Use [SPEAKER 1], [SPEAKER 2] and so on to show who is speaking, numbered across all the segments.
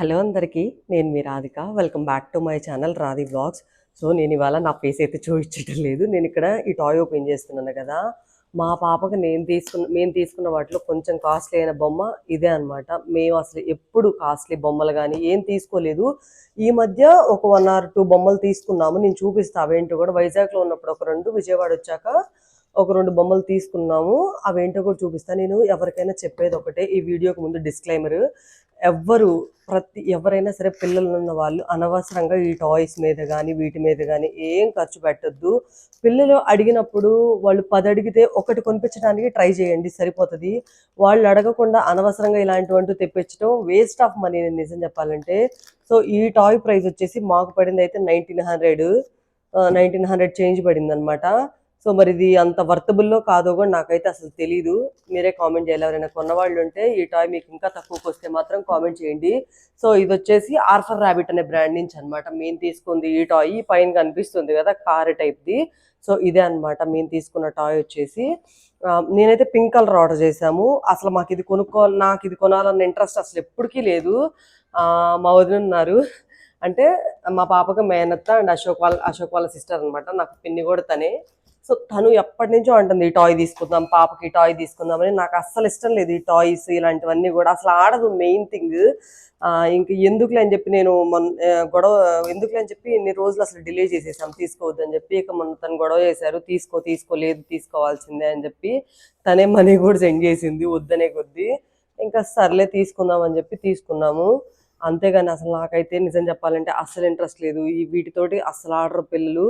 [SPEAKER 1] Hello అందరికీ నేను మీ Radhika. Welcome back to my channel Radhi blogs so నేను ఇవాళ నా ఫేస్ అయితే చూపించడం లేదు. నేను ఇక్కడ ఈ టాయ్ ఓపెన్ చేస్తున్నాను కదా. మా పాపకు నేను తీసుకున్న మేము తీసుకున్న వాటిలో కొంచెం కాస్ట్లీ అయిన బొమ్మ ఇదే అన్నమాట. మేము అసలు ఎప్పుడు కాస్ట్లీ బొమ్మలు కానీ ఏం తీసుకోలేదు. ఈ మధ్య ఒక వన్ ఆర్ టూ బొమ్మలు తీసుకున్నాము. నేను చూపిస్తా అవేంటో కూడా. వైజాగ్లో ఉన్నప్పుడు ఒక రెండు విజయవాడ వచ్చాక ఒక రెండు బొమ్మలు తీసుకున్నాము. అవేంటో కూడా చూపిస్తాను నేను ఎవరికైనా చెప్పేది ఒకటే. ఈ వీడియోకి ముందు డిస్క్లైమర్ ఎవ్వరు ప్రతి ఎవరైనా సరే పిల్లలు ఉన్న వాళ్ళు అనవసరంగా ఈ టాయ్స్ మీద కానీ వీటి మీద కానీ ఏం ఖర్చు పెట్టొద్దు. పిల్లలు అడిగినప్పుడు వాళ్ళు పది అడిగితే ఒకటి కొనిపించడానికి ట్రై చేయండి సరిపోతుంది. వాళ్ళు అడగకుండా అనవసరంగా ఇలాంటివంటూ తెప్పించడం వేస్ట్ ఆఫ్ మనీ నేను నిజం చెప్పాలంటే. సో ఈ టాయ్ ప్రైస్ వచ్చేసి మాకు పడింది అయితే nineteen hundred nineteen hundred change పడింది అనమాట సో మరి ఇది అంత వర్తబుల్లో కాదో కూడా నాకైతే అసలు తెలీదు. మీరే కామెంట్ చేయాలి. ఎవరైనా కొన్నవాళ్ళు ఉంటే ఈ టాయ్ మీకు ఇంకా తక్కువకి వస్తే మాత్రం కామెంట్ చేయండి. సో ఇది వచ్చేసి ఆర్ఫర్ ర్యాబిట్ అనే బ్రాండ్ నుంచి అనమాట మేము తీసుకుంది ఈ టాయ్. పైన కనిపిస్తుంది కదా కార్ టైప్ది. సో ఇదే అన్నమాట మేము తీసుకున్న టాయ్ వచ్చేసి. నేనైతే పింక్ కలర్ ఆర్డర్ చేశాము. అసలు మాకు ఇది కొనుక్కో నాకు ఇది కొనాలన్న ఇంట్రెస్ట్ అసలు ఎప్పటికీ లేదు. మా వదిన ఉన్నారు. అంటే మా పాపకి మేనత్త అండ్ అశోక్ వాళ్ళ అశోక్ వాళ్ళ సిస్టర్ అనమాట నాకు పిన్ని కూడా తనే. సో తను ఎప్పటి నుంచో అంటుంది ఈ టాయ్ తీసుకుందాం పాపకి టాయ్ తీసుకుందాం అని. నాకు అస్సలు ఇష్టం లేదు ఈ టాయ్స్ ఇలాంటివన్నీ కూడా. అసలు ఆడదు మెయిన్ థింగ్. ఇంక ఎందుకులే అని చెప్పి నేను మొన్న గొడవ ఎందుకులే అని చెప్పి ఇన్ని రోజులు అసలు డిలే చేసేసాం. తీసుకోవద్దని చెప్పి ఇక మొన్న తను గొడవ చేశారు. తీసుకో తీసుకోలేదు తీసుకోవాల్సిందే అని చెప్పి తనే మనీ కూడా సెండ్ చేసింది వద్దనే కొద్దీ. ఇంకా సర్లే తీసుకుందాం అని చెప్పి తీసుకున్నాము. అంతేగాని అసలు నాకైతే నిజం చెప్పాలంటే అస్సలు ఇంట్రెస్ట్ లేదు. ఈ వీటితోటి అస్సలు ఆర్డర్ పిల్లలు.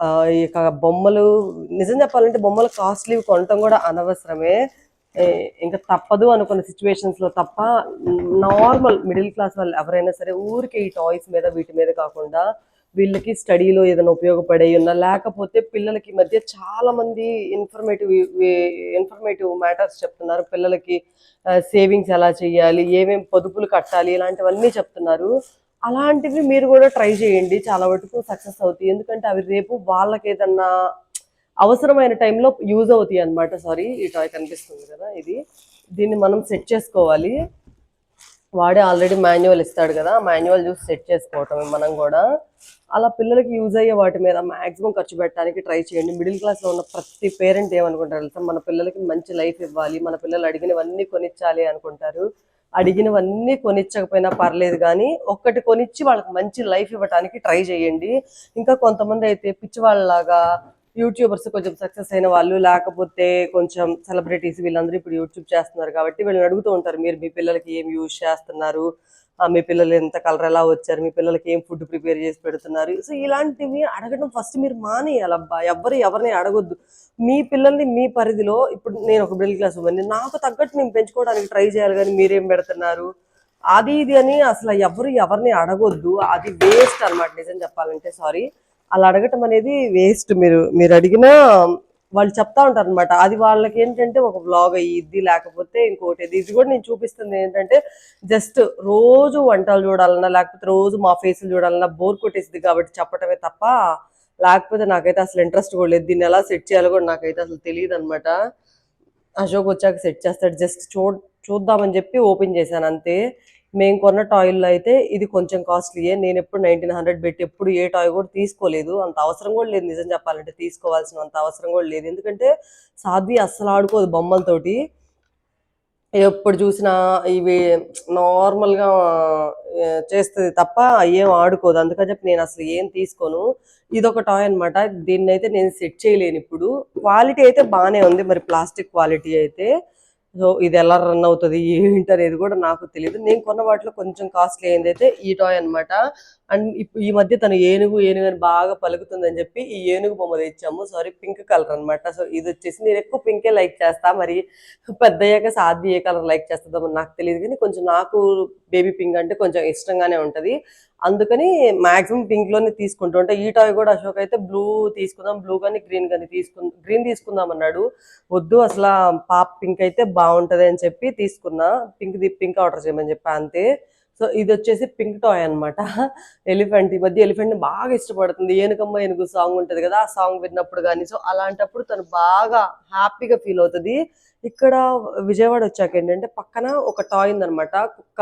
[SPEAKER 1] ఈ యొక్క ఇక బొమ్మలు నిజం చెప్పాలంటే బొమ్మలు కాస్ట్లీ కొనటం కూడా అనవసరమే. ఇంకా తప్పదు అనుకున్న సిచ్యువేషన్స్లో తప్ప నార్మల్ మిడిల్ క్లాస్ వాళ్ళు ఎవరైనా సరే ఊరికే ఈ టాయ్స్ మీద వీటి మీద కాకుండా వీళ్ళకి స్టడీలో ఏదైనా ఉపయోగపడే ఉన్నా లేకపోతే పిల్లలకి మధ్య చాలా మంది ఇన్ఫర్మేటివ్ ఇన్ఫర్మేటివ్ మ్యాటర్స్ చెప్తున్నారు. పిల్లలకి సేవింగ్స్ ఎలా చేయాలి ఏమేమి పొదుపులు కట్టాలి ఇలాంటివన్నీ చెప్తున్నారు. అలాంటివి మీరు కూడా ట్రై చేయండి. చాలా వరకు సక్సెస్ అవుతాయి. ఎందుకంటే అవి రేపు వాళ్ళకి ఏదన్నా అవసరమైన టైంలో యూజ్ అవుతాయి అన్నమాట. సారీ ఈ టాయ్ కనిపిస్తుంది కదా ఇది. దీన్ని మనం సెట్ చేసుకోవాలి. వాడే ఆల్రెడీ మాన్యువల్ ఇస్తాడు కదా. మాన్యువల్ చూసి సెట్ చేసుకోవటం మనం కూడా. అలా పిల్లలకి యూజ్ అయ్యే వాటి మీద మ్యాక్సిమం ఖర్చు పెట్టడానికి ట్రై చేయండి. మిడిల్ క్లాస్లో ఉన్న ప్రతి పేరెంట్ ఏమనుకుంటారు తెలుసా? మన పిల్లలకి మంచి లైఫ్ ఇవ్వాలి. మన పిల్లలు అడిగినవన్నీ కొనిచ్చాలి అనుకుంటారు. అడిగినవన్నీ కొనిచ్చకపోయినా పర్లేదు కానీ ఒక్కటి కొనిచ్చి వాళ్ళకి మంచి లైఫ్ ఇవ్వడానికి ట్రై చేయండి. ఇంకా కొంతమంది అయితే పిచ్చివాళ్ళలాగా యూట్యూబర్స్ కొంచెం సక్సెస్ అయిన వాళ్ళు లేకపోతే కొంచెం సెలబ్రిటీస్ వీళ్ళందరూ ఇప్పుడు యూట్యూబ్ చేస్తున్నారు కాబట్టి వీళ్ళని అడుగుతూ ఉంటారు మీరు మీ పిల్లలకి ఏం యూజ్ చేస్తున్నారు? మీ పిల్లలు ఎంత కలర్ ఎలా వచ్చారు? మీ పిల్లలకి ఏం ఫుడ్ ప్రిపేర్ చేసి పెడుతున్నారు? సో ఇలాంటివి అడగడం ఫస్ట్ మీరు మానేయాలబ్బా ఎవరు ఎవరిని అడగొద్దు. మీ పిల్లల్ని మీ పరిధిలో ఇప్పుడు నేను ఒక మిడిల్ క్లాస్ ఉమెన్ నాకు తగ్గట్టు నేను పెంచుకోవడానికి ట్రై చేయాలి కానీ మీరేం పెడుతున్నారు? అది ఇది అని అసలు ఎవరు ఎవరిని అడగొద్దు. అది వేస్ట్ అన్నమాట నిజం చెప్పాలంటే. సారీ అలా అడగటం అనేది వేస్ట్ మీరు మీరు అడిగినా వాళ్ళు చెప్తా ఉంటారు అనమాట అది వాళ్ళకి ఏంటంటే ఒక బ్లాగ్ అయ్యిద్ది లేకపోతే ఇంకోటి ఇది ఇది కూడా నేను చూపిస్తుంది ఏంటంటే జస్ట్ రోజు వంటలు చూడాలన్నా లేకపోతే రోజు మా ఫేసులు చూడాలన్నా బోర్ కొట్టేసింది కాబట్టి చెప్పటమే తప్ప లేకపోతే నాకైతే అసలు ఇంట్రెస్ట్ కూడా లేదు. దీన్ని ఎలా సెట్ చేయాలో కూడా నాకైతే అసలు తెలియదు అనమాట అశోక్ వచ్చాక సెట్ చేస్తాడు. జస్ట్ చూ చూద్దామని చెప్పి ఓపెన్ చేశాను అంతే. మేము కొన్న టాయ్లో అయితే ఇది కొంచెం కాస్ట్లీయే నేను ఎప్పుడు నైన్టీన్ హండ్రెడ్ పెట్టి ఎప్పుడు ఏ టాయ్ కూడా తీసుకోలేదు. అంత అవసరం కూడా లేదు నిజం చెప్పాలంటే. తీసుకోవాల్సిన అంత అవసరం కూడా లేదు. ఎందుకంటే సాధ్వి అస్సలు ఆడుకోదు బొమ్మలతోటి. ఎప్పుడు చూసినా ఇవి నార్మల్గా చేస్తుంది తప్ప ఏం ఆడుకోదు. అందుకని చెప్పి నేను అసలు ఏం తీసుకోను. ఇది ఒక టాయ్ అనమాట దీన్ని అయితే నేను సెట్ చేయలేను ఇప్పుడు. క్వాలిటీ అయితే బాగానే ఉంది. మరి ప్లాస్టిక్ క్వాలిటీ అయితే. సో ఇది ఎలా రన్ అవుతుంది ఏంటి అనేది కూడా నాకు తెలియదు నేను కొన్న వాటిలో కొంచెం కాస్ట్లీ ఏందైతే ఈ టాయ్ అన్నమాట. అండ్ ఇప్పుడు ఈ మధ్య తను ఏనుగు ఏనుగు అని బాగా పలుకుతుందని చెప్పి ఈ ఏనుగు బొమ్మ తెచ్చాము. సారీ పింక్ కలర్ అన్నమాట. సో ఇది వచ్చేసి నేను ఎక్కువ పింకే లైక్ చేస్తా. మరి పెద్ద అయ్యాక ఏ కలర్ లైక్ చేస్తుందో నాకు తెలియదు. కానీ కొంచెం నాకు బేబీ పింక్ అంటే కొంచెం ఇష్టంగానే ఉంటది. అందుకని మాక్సిమం పింక్లోనే తీసుకుంటూ ఉంటాయి ఈ టాయ్ కూడా అశోక్ అయితే బ్లూ తీసుకుందాం. బ్లూ కానీ గ్రీన్ కానీ తీసుకుందాం గ్రీన్ తీసుకుందాం అన్నాడు. వద్దు అసలు పాప్ పింక్ అయితే బాగుంటది అని చెప్పి తీసుకున్నా. పింక్ ది పింక్ ఆర్డర్ చేయమని చెప్పి అంతే. సో ఇది వచ్చేసి పింక్ టాయ్ అన్నమాట. ఎలిఫెంట్. ఈ మధ్య ఎలిఫెంట్ని బాగా ఇష్టపడుతుంది. ఏనుకమ్మ ఏనుగు సాంగ్ ఉంటుంది కదా ఆ సాంగ్ విన్నప్పుడు కానీ సో అలాంటప్పుడు తను బాగా హ్యాపీగా ఫీల్ అవుతుంది. ఇక్కడ విజయవాడ వచ్చాక ఏంటంటే పక్కన ఒక టాయ్ ఉందనమాట కుక్క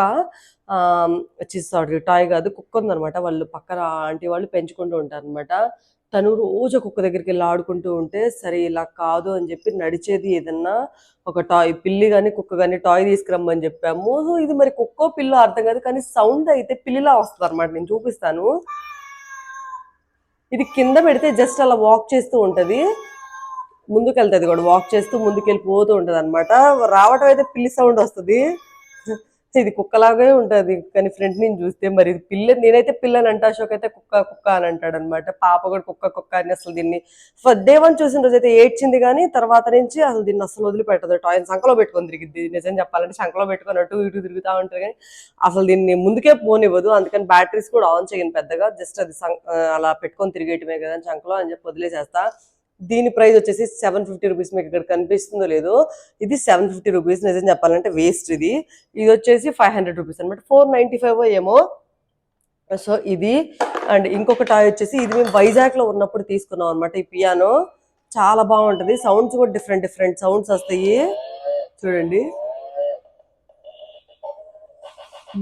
[SPEAKER 1] వచ్చి సారీ టాయ్ కాదు కుక్క ఉందనమాట వాళ్ళు పక్కన ఆంటీ వాళ్ళు పెంచుకుంటూ ఉంటారు అనమాట తను రోజు కుక్క దగ్గరికి వెళ్ళి ఆడుకుంటూ ఉంటే సరే ఇలా కాదు అని చెప్పి నడిచేది ఏదన్నా ఒక టాయ్ పిల్లి కానీ కుక్క కానీ టాయ్ తీసుకురమ్మని చెప్పాము. సో ఇది మరి కుక్కో పిల్లో అర్థం కాదు కానీ సౌండ్ అయితే పిల్లిలా వస్తుంది అనమాట నేను చూపిస్తాను. ఇది కింద పెడితే జస్ట్ అలా వాక్ చేస్తూ ఉంటది. ముందుకు వెళ్తుంది కూడా వాక్ చేస్తూ ముందుకు వెళ్ళిపోతూ ఉంటది అనమాట రావటం అయితే పిల్లి సౌండ్ వస్తుంది. ఇది కుక్కలాగే ఉంటుంది. కానీ ఫ్రంట్ నుంచి చూస్తే మరి ఇది పిల్ల నేనైతే పిల్లని అంటా అశోక్ అయితే కుక్క కుక్క అని అంటాడు అనమాట పాప కూడా కుక్క కుక్క అని అసలు దీన్ని డే వన్ చూసిన రోజు అయితే ఏడ్చింది కానీ తర్వాత నుంచి అసలు దీన్ని అసలు వదిలిపెట్టదు. టాయ్ సంకలో పెట్టుకొని తిరిగిద్ది. నిజం చెప్పాలంటే సంకలో పెట్టుకొని అటు ఇటు తిరుగుతూ ఉంటారు కానీ అసలు దీన్ని ముందుకే పోనివ్వదు. అందుకని బ్యాటరీస్ కూడా ఆన్ చేయను పెద్దగా. జస్ట్ అది అలా పెట్టుకొని తిరిగేయటమే కదా అని సంకలో అని చెప్పి వదిలేసేస్తా. దీని ప్రైస్ వచ్చేసి సెవెన్ ఫిఫ్టీ రూపీస్ మీకు ఇక్కడ కనిపిస్తుందో లేదో ఇది సెవెన్ ఫిఫ్టీ రూపీస్. నిజం చెప్పాలంటే వేస్ట్ ఇది. ఇది వచ్చేసి ఫైవ్ హండ్రెడ్ రూపీస్ అనమాట ఫోర్ నైంటీ ఫైవ్ ఏమో. సో ఇది. అండ్ ఇంకొక టాయ్ వచ్చేసి ఇది మేము వైజాగ్లో ఉన్నప్పుడు తీసుకున్నాం అనమాట ఈ పియానో చాలా బాగుంటది. సౌండ్స్ కూడా డిఫరెంట్ డిఫరెంట్ సౌండ్స్ వస్తాయి. చూడండి.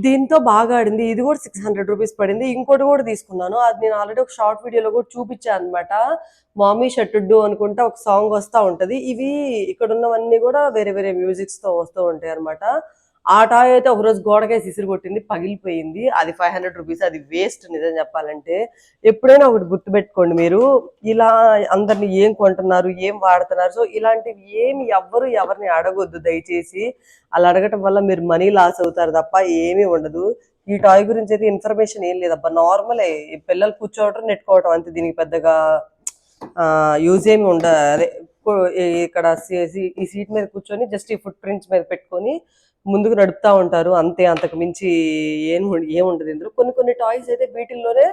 [SPEAKER 1] దీంతో బాగా ఆడింది. ఇది కూడా సిక్స్ హండ్రెడ్ రూపీస్ పడింది. ఇంకోటి కూడా తీసుకున్నాను. అది నేను ఆల్రెడీ ఒక షార్ట్ వీడియోలో కూడా చూపించాను అనమాట మామీ షట్టుడ్డు అనుకుంటా ఒక సాంగ్ వస్తూ ఉంటది. ఇవి ఇక్కడ ఉన్నవన్నీ కూడా వేరే వేరే మ్యూజిక్స్తో వస్తూ ఉంటాయి అనమాట ఆ టాయ్ అయితే ఒకరోజు గోడకేసి ఇసిరి కొట్టింది పగిలిపోయింది. అది ఫైవ్ హండ్రెడ్ రూపీస్ అది వేస్ట్ నిజం చెప్పాలంటే. ఎప్పుడైనా ఒకటి గుర్తుపెట్టుకోండి మీరు. ఇలా అందరిని ఏం కొంటున్నారు ఏం వాడుతున్నారు. సో ఇలాంటివి ఏమి ఎవ్వరు ఎవరిని అడగొద్దు దయచేసి. అలా అడగటం వల్ల మీరు మనీ లాస్ అవుతారు తప్ప ఏమీ ఉండదు. ఈ టాయ్ గురించి అయితే ఇన్ఫర్మేషన్ ఏం లేదబ్బా నార్మలే ఈ పిల్లలు కూర్చోవటం నెట్టుకోవటం అంతే. దీనికి పెద్దగా యూజ్ ఏమి ఉండదు అదే ఇక్కడ ఈ సీట్ మీద కూర్చొని జస్ట్ ఈ ఫుట్ ప్రింట్స్ మీద పెట్టుకొని ముందుకు నడుపుతా ఉంటారు. అంతే అంతకు మించి ఏం ఏముండదు ఇందులో. కొన్ని కొన్ని టాయ్స్ అయితే వీటిల్లోనే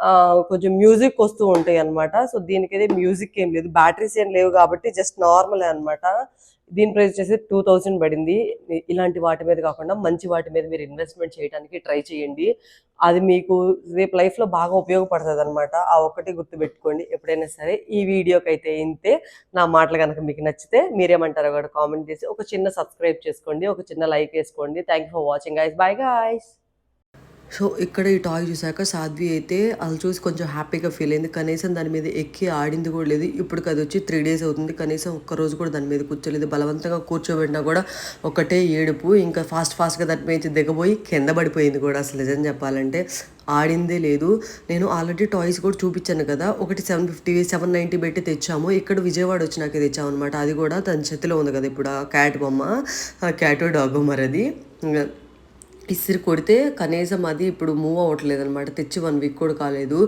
[SPEAKER 1] ఆ, కొంచెం మ్యూజిక్ వస్తూ ఉంటాయి అన్నమాట. సో దీనికైతే మ్యూజిక్ ఏం లేదు. బ్యాటరీస్ ఏం లేవు కాబట్టి జస్ట్ నార్మల్ అన్నమాట. దీని ప్రైస్ వచ్చేసి టూ థౌజండ్ పడింది. ఇలాంటి వాటి మీద కాకుండా మంచి వాటి మీద మీరు ఇన్వెస్ట్మెంట్ చేయడానికి ట్రై చేయండి. అది మీకు రేపు లైఫ్లో బాగా ఉపయోగపడుతుంది అనమాట ఆ ఒక్కటి గుర్తుపెట్టుకోండి. ఎప్పుడైనా సరే ఈ వీడియోకి అయితే ఇంతే. నా మాటలు కనుక మీకు నచ్చితే మీరేమంటారో కూడా కామెంట్ చేసి ఒక చిన్న సబ్స్క్రైబ్ చేసుకోండి. ఒక చిన్న లైక్ వేసుకోండి. Thank you for watching guys bye guys so ఇక్కడ ఈ టాయ్ చూసాక సాధ్వి అయితే అది చూసి కొంచెం హ్యాపీగా ఫీల్ అయింది. కనీసం దాని మీద ఎక్కి ఆడింది కూడా లేదు. ఇప్పుడు అది వచ్చి త్రీ డేస్ అవుతుంది. కనీసం ఒక్క రోజు కూడా దాని మీద కూర్చోలేదు. బలవంతంగా కూర్చోబెట్టినా కూడా ఒకటే ఏడుపు ఇంకా ఫాస్ట్ ఫాస్ట్గా దాని మీద దిగబోయి కింద పడిపోయింది కూడా అసలు నిజం చెప్పాలంటే. ఆడిందే లేదు. నేను ఆల్రెడీ టాయ్స్ కూడా చూపించాను కదా. ఒకటి సెవెన్ ఫిఫ్టీ సెవెన్ నైంటీ పెట్టి తెచ్చాము. ఇక్కడ విజయవాడ వచ్చినాక తెచ్చాము అనమాట అది కూడా తన చేతిలో ఉంది కదా ఇప్పుడు ఆ క్యాట్ బొమ్మ ఆ క్యాట్ డాగ్ మరి అది. ఇసిరి కొడితే కనీసం అది ఇప్పుడు మూవ్ అవ్వట్లేదు అనమాట తెచ్చి వన్ వీక్ కూడా కాలేదు.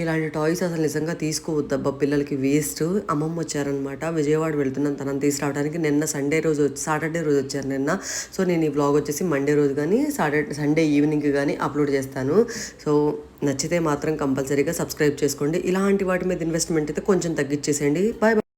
[SPEAKER 1] ఇలాంటి టాయ్స్ అసలు నిజంగా తీసుకోవద్దబ్బా పిల్లలకి వేస్ట్ అమ్మమ్మ వచ్చారనమాట విజయవాడ వెళ్తున్నాను. తనని తీసుకురావడానికి నిన్న సండే రోజు వచ్చి సాటర్డే రోజు వచ్చారు నిన్న. సో నేను ఈ బ్లాగ్ వచ్చేసి మండే రోజు కానీ సాటర్డే సండే ఈవినింగ్ కానీ అప్లోడ్ చేస్తాను. సో నచ్చితే మాత్రం కంపల్సరీగా సబ్స్క్రైబ్ చేసుకోండి. ఇలాంటి వాటి మీద ఇన్వెస్ట్మెంట్ అయితే కొంచెం తగ్గించేసేయండి బాయ్